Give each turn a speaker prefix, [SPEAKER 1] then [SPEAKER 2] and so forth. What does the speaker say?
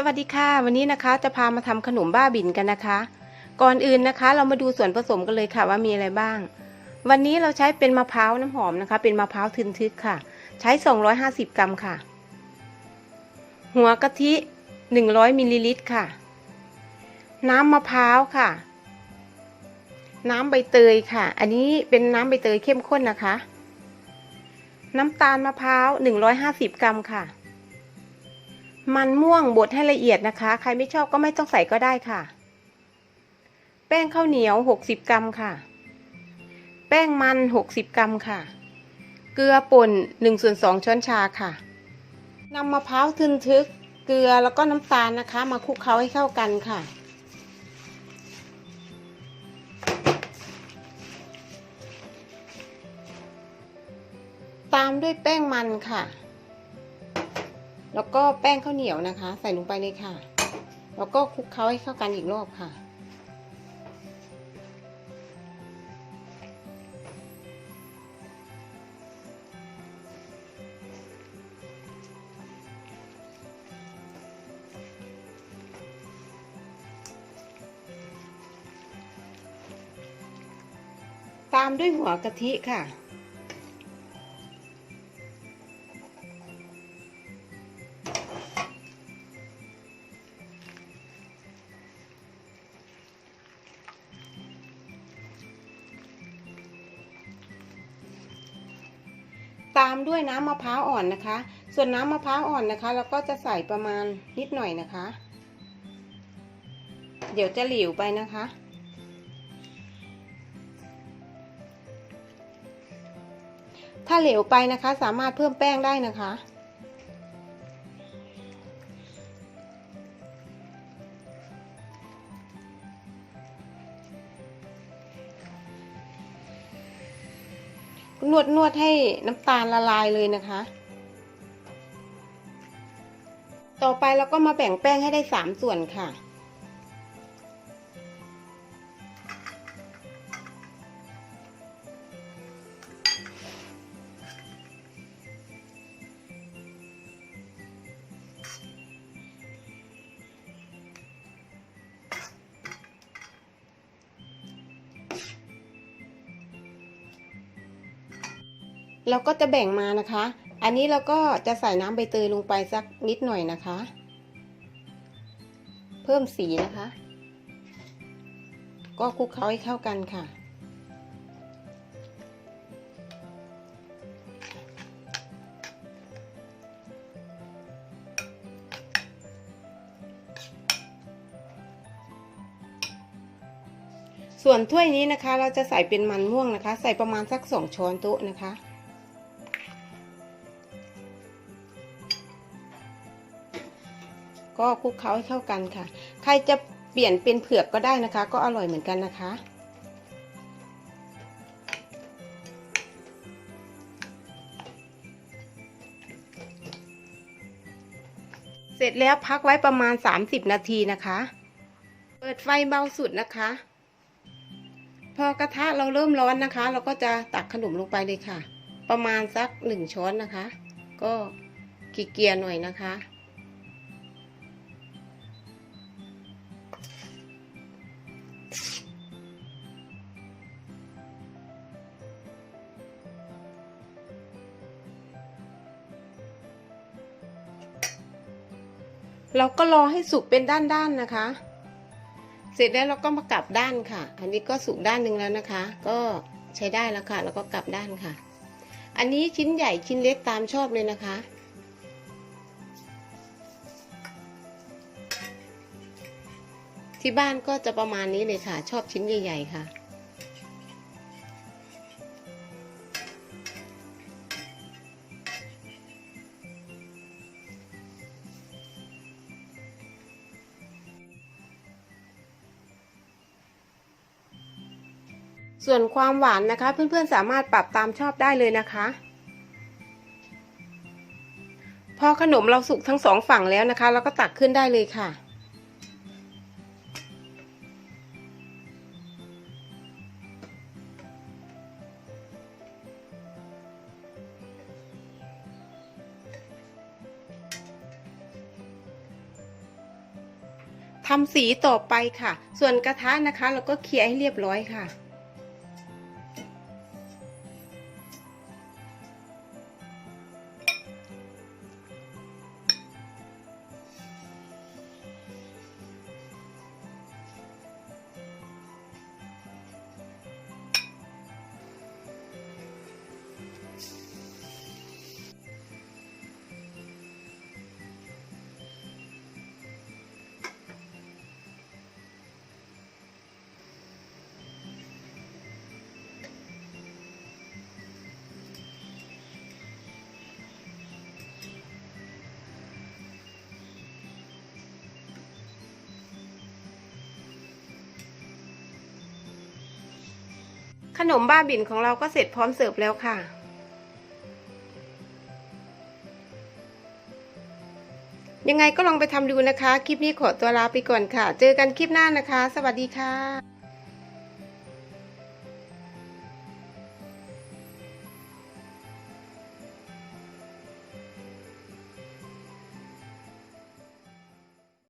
[SPEAKER 1] สวัสดีค่ะวันนี้นะคะจะพามาทำขนมบ้าบินกันนะคะ ก่อนอื่นนะคะ เรามาดูส่วนผสมกันเลยค่ะว่ามีอะไรบ้าง วันนี้เราใช้เป็นมะพร้าวน้ำหอมนะคะ เป็นมะพร้าวทึนทึกค่ะ ใช้ 250 กรัมค่ะ หัวกะทิ 100มิลลิลิตรค่ะ น้ำมะพร้าวค่ะ น้ำใบเตยค่ะ อันนี้เป็นน้ำใบเตยเข้มข้นนะคะ น้ำตาลมะพร้าว 150 กรัมค่ะ มันม่วงบดให้ละเอียดนะคะ ใครไม่ชอบก็ไม่ต้องใส่ก็ได้ค่ะ แป้งข้าวเหนียว 60 กรัมค่ะ แป้งมัน 60 กรัมค่ะ เกลือป่น1ส่วน2ช้อนชาค่ะนำมะพร้าวทึนทึก เกลือแล้วก็น้ำตาลนะคะ มาคลุกเคล้าให้เข้ากันค่ะตามด้วยแป้งมันค่ะ แล้วก็แป้งข้าวเหนียวนะคะ ใส่ลงไปเลยค่ะ แล้วก็คลุกเคล้าให้เข้ากันอีกรอบค่ะ ตามด้วยหัวกะทิค่ะ ตามด้วยน้ำมะพร้าวอ่อนนะคะ ส่วนน้ำมะพร้าวอ่อนนะคะเราก็จะใส่ประมาณนิดหน่อยนะคะ เดี๋ยวจะหลิวไปนะคะ ถ้าเหลวไปนะคะ สามารถเพิ่มแป้งได้นะคะ นวดนวดให้น้ำตาลละลายเลยนะคะ ต่อไปเราก็มาแบ่งแป้งให้ได้สามส่วนค่ะ เราก็จะแบ่งมานะคะ อันนี้เราก็จะใส่น้ำใบเตยลงไปสักนิดหน่อยนะคะ เพิ่มสีนะคะ ก็คลุกเคล้าให้เข้ากันค่ะส่วนถ้วยนี้นะคะเราจะใส่เป็นมันม่วงนะคะ ใส่ประมาณสักสองช้อนโต๊ะนะคะ ก็คลุกเคล้าให้เข้ากันค่ะ ใครจะเปลี่ยนเป็นเผือกก็ได้นะคะ ก็อร่อยเหมือนกันนะคะ เสร็จแล้วพักไว้ประมาณ 30 นาทีนะคะ เปิดไฟเบาสุดนะคะ พอกระทะเราเริ่มร้อนนะคะ เราก็จะตักขนมลงไปเลยค่ะ ประมาณสักหนึ่งช้อนนะคะ ก็กีเกียร์หน่อยนะคะ เราก็รอให้สุกเป็นด้านๆนะคะ เสร็จแล้วเราก็มากลับด้านค่ะ อันนี้ก็สุกด้านหนึ่งแล้วนะคะ ก็ใช้ได้แล้วค่ะ แล้วก็กลับด้านค่ะ อันนี้ชิ้นใหญ่ชิ้นเล็กตามชอบเลยนะคะ ที่บ้านก็จะประมาณนี้เลยค่ะ ชอบชิ้นใหญ่ ๆ ค่ะ ส่วนความหวานนะคะ เพื่อนๆสามารถปรับตามชอบได้เลยนะคะ พอขนมเราสุกทั้งสองฝั่งแล้วนะคะ เราก็ตักขึ้นได้เลยค่ะ ทำสีต่อไปค่ะ ส่วนกระทะนะคะ เราก็เคลียร์ให้เรียบร้อยค่ะ ขนมบ้าบิ่นของเราก็เสร็จพร้อมเสิร์ฟแล้วค่ะ ยังไงก็ลองไปทำดูนะคะ คลิปนี้ขอตัวลาไปก่อนค่ะ เจอกันคลิปหน้านะคะ สวัสดีค่ะ